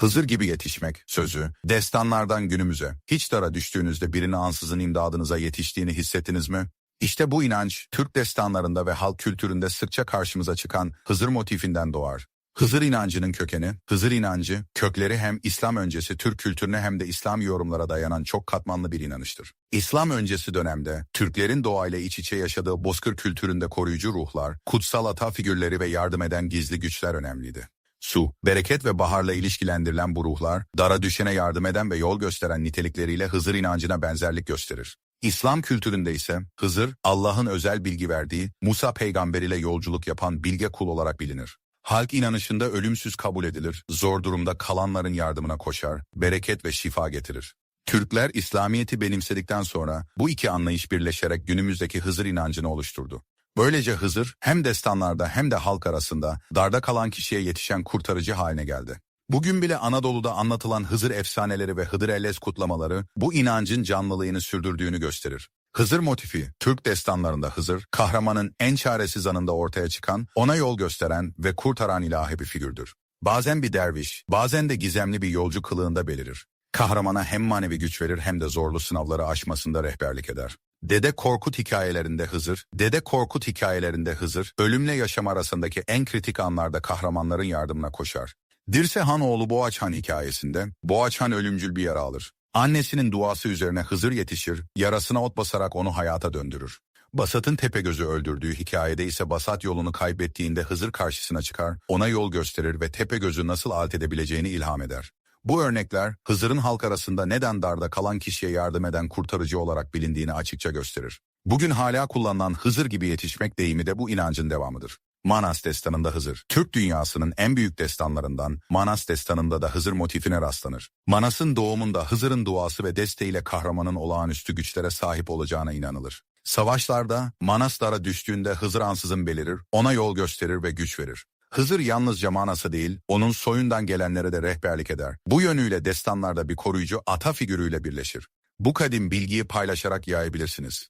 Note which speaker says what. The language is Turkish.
Speaker 1: Hızır gibi yetişmek sözü, destanlardan günümüze, hiç dara düştüğünüzde birini ansızın imdadınıza yetiştiğini hissettiniz mi? İşte bu inanç, Türk destanlarında ve halk kültüründe sıkça karşımıza çıkan Hızır motifinden doğar. Hızır inancının kökeni, Hızır inancı, kökleri hem İslam öncesi Türk kültürüne hem de İslam yorumlara dayanan çok katmanlı bir inanıştır. İslam öncesi dönemde, Türklerin doğayla iç içe yaşadığı bozkır kültüründe koruyucu ruhlar, kutsal ata figürleri ve yardım eden gizli güçler önemliydi. Su, bereket ve baharla ilişkilendirilen bu ruhlar, dara düşene yardım eden ve yol gösteren nitelikleriyle Hızır inancına benzerlik gösterir. İslam kültüründe ise Hızır, Allah'ın özel bilgi verdiği, Musa peygamber ile yolculuk yapan bilge kul olarak bilinir. Halk inanışında ölümsüz kabul edilir, zor durumda kalanların yardımına koşar, bereket ve şifa getirir. Türkler İslamiyet'i benimsedikten sonra bu iki anlayış birleşerek günümüzdeki Hızır inancını oluşturdu. Böylece Hızır hem destanlarda hem de halk arasında darda kalan kişiye yetişen kurtarıcı haline geldi. Bugün bile Anadolu'da anlatılan Hızır efsaneleri ve Hıdır Ellez kutlamaları bu inancın canlılığını sürdürdüğünü gösterir. Hızır motifi, Türk destanlarında Hızır, kahramanın en çaresiz anında ortaya çıkan, ona yol gösteren ve kurtaran ilahi bir figürdür. Bazen bir derviş, bazen de gizemli bir yolcu kılığında belirir. Kahramana hem manevi güç verir hem de zorlu sınavları aşmasında rehberlik eder. Dede Korkut hikayelerinde Hızır, Dede Korkut hikayelerinde Hızır, ölümle yaşam arasındaki en kritik anlarda kahramanların yardımına koşar. Dirse Han oğlu Boğaç Han hikayesinde, Boğaç Han ölümcül bir yara alır. Annesinin duası üzerine Hızır yetişir, yarasına ot basarak onu hayata döndürür. Basat'ın Tepegöz'ü öldürdüğü hikayede ise Basat yolunu kaybettiğinde Hızır karşısına çıkar, ona yol gösterir ve Tepegöz'ü nasıl alt edebileceğini ilham eder. Bu örnekler Hızır'ın halk arasında neden darda kalan kişiye yardım eden kurtarıcı olarak bilindiğini açıkça gösterir. Bugün hala kullanılan Hızır gibi yetişmek deyimi de bu inancın devamıdır. Manas destanında Hızır. Türk dünyasının en büyük destanlarından Manas destanında da Hızır motifine rastlanır. Manas'ın doğumunda Hızır'ın duası ve desteğiyle kahramanın olağanüstü güçlere sahip olacağına inanılır. Savaşlarda Manas dara düştüğünde Hızır ansızın belirir, ona yol gösterir ve güç verir. Hızır yalnızca Manas'a değil, onun soyundan gelenlere de rehberlik eder. Bu yönüyle destanlarda bir koruyucu ata figürüyle birleşir. Bu kadim bilgiyi paylaşarak yayabilirsiniz.